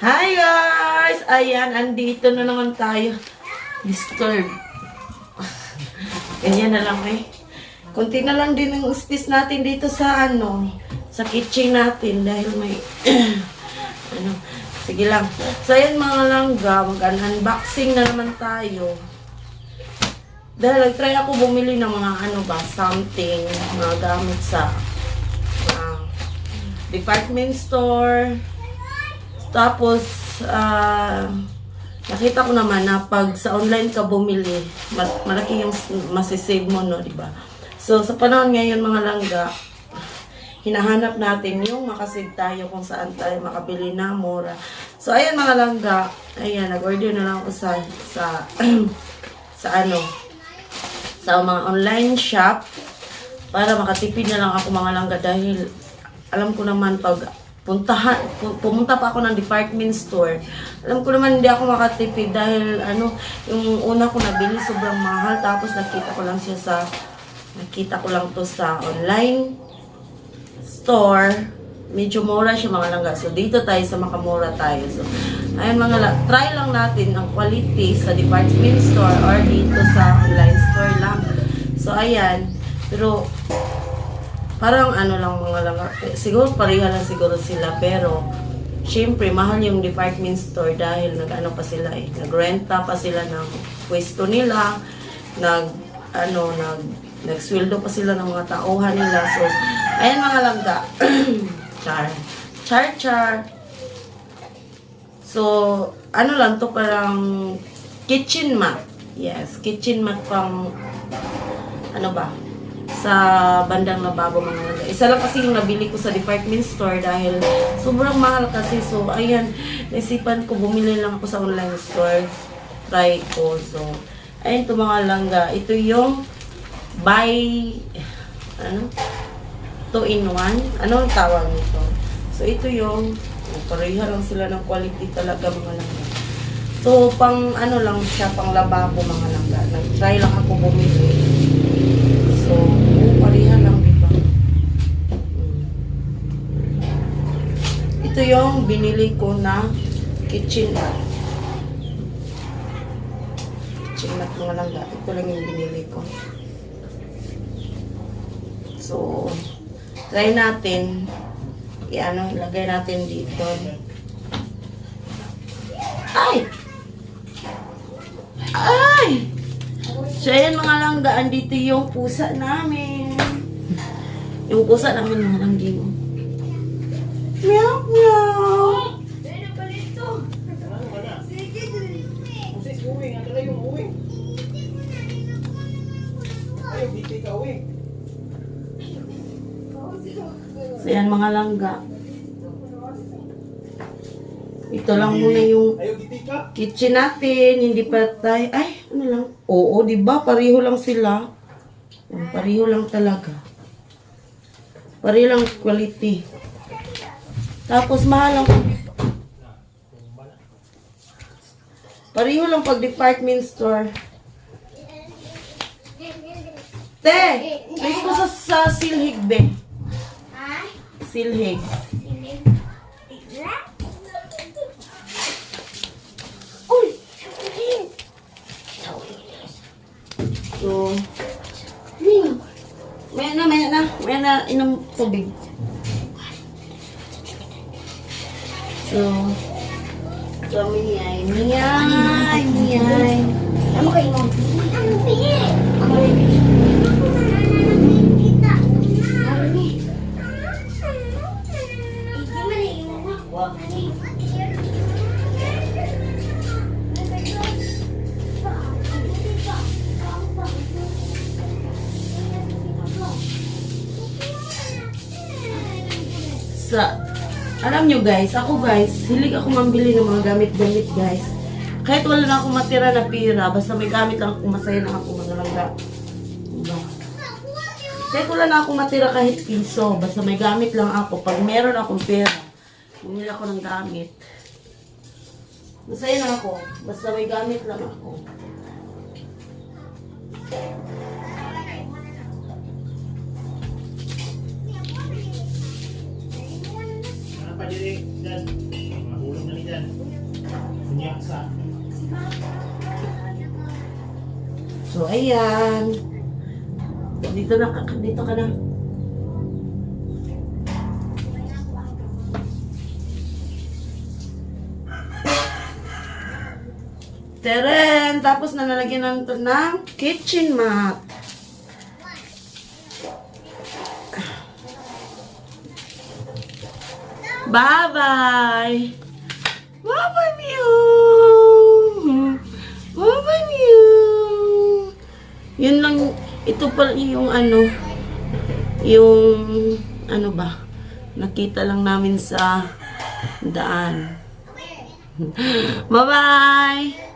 Hi guys! Ayan, andito na naman tayo. Disturb. Ganyan na lang eh. Kunti na lang din ang space natin dito sa ano, sa kitchen natin dahil may ano, sige lang. So ayan mga langga, mag-unboxing na naman tayo. Dahil nag-try ako bumili ng mga ano ba, something, mga gamit sa ah, department store. Tapos, ah, nakita ko naman na pag sa online ka bumili, ma- malaki yung masisave mo, no, di ba? So, sa panahon ngayon, mga langga, hinahanap natin yung makasave tayo kung saan tayo makabili na mura. So, ayan mga langga, ayan, nag-order na lang ako sa, sa, sa ano, sa mga online shop para makatipid na lang ako mga langga dahil alam ko naman pag puntahan pu- pumunta pa ako ng department store. Alam ko naman hindi ako makatipid dahil ano yung una ko nabili sobrang mahal. Tapos nakita ko lang siya sa nakita ko lang to sa online store. Medyo mura siya mga langga. So dito tayo sa makamura tayo. So ayun mga la- try lang natin ang quality sa department store or dito sa online store lang. So ayan. Pero parang ano lang mga lang, eh, siguro pareha lang siguro sila, pero syempre mahal yung department store dahil nag-ano pa sila eh, nagrenta pa sila ng pwesto nila, nag, ano, nag, nagsweldo pa sila ng mga tauhan nila. So, ayan mga langga. char. Char, char. So, ano lang to parang kitchen mat. Yes, kitchen mat pang ano ba, sa bandang lababo mga nila. Isa lang kasi yung nabili ko sa department store dahil sobrang mahal kasi. So, ayan, naisipan ko bumili lang ako sa online store. Try ko. So, ayan to mga langga. Ito yung buy, ano? 2 in 1. Ano ang tawag nito? So, ito yung, oh, pareha lang sila ng quality talaga mga langga. So, pang ano lang siya, pang lababo mga langga. Nag-try lang ako bumili. So, oh, pareha lang, di ba? Ito yung binili ko na kitchen mat. Kitchen mat mga langga. Ito lang yung binili ko. So, try natin. I-ano, ilagay natin dito. Ay! Ay! So, ayan mga langga, andito yung pusa namin. Yung pusa namin mga langgi mo. Meow, meow. So, ayan mga langga. Ito lang muna yung kitchen natin. Hindi pa tayo, ay, ano lang. Oo, di ba? Pareho lang sila. Oh, Pareho lang talaga. Pareho lang quality. Tapos mahal lang. Pareho lang pag department store. Te, please ko sa, sa Silhig, be. Silhig. Uy! So, may na, may na, may na inom tubig. So, so, miyay, miyay, miyay. Ano kayo? Ano piye? Ako rin. Sa alam nyo guys, ako guys, hilig ako mambili ng mga gamit-gamit guys. Kahit wala na akong matira na pira, basta may gamit lang ako, masaya na ako mga langga. Diba? Kahit wala na akong matira kahit piso, basta may gamit lang ako. Pag meron akong pera, bumili ako ng gamit. Masaya na ako, basta may gamit lang ako. Dyan? Dyan. Mahulog na ni sa. So, ayan. Dito na, dito ka na. Teren! Tapos na nalagyan ng, ng kitchen mat. Bye-bye! Bye-bye, Mew! Bye-bye! Yun lang, ito pala yung ano, yung, ano ba, nakita lang namin sa daan. Bye-bye!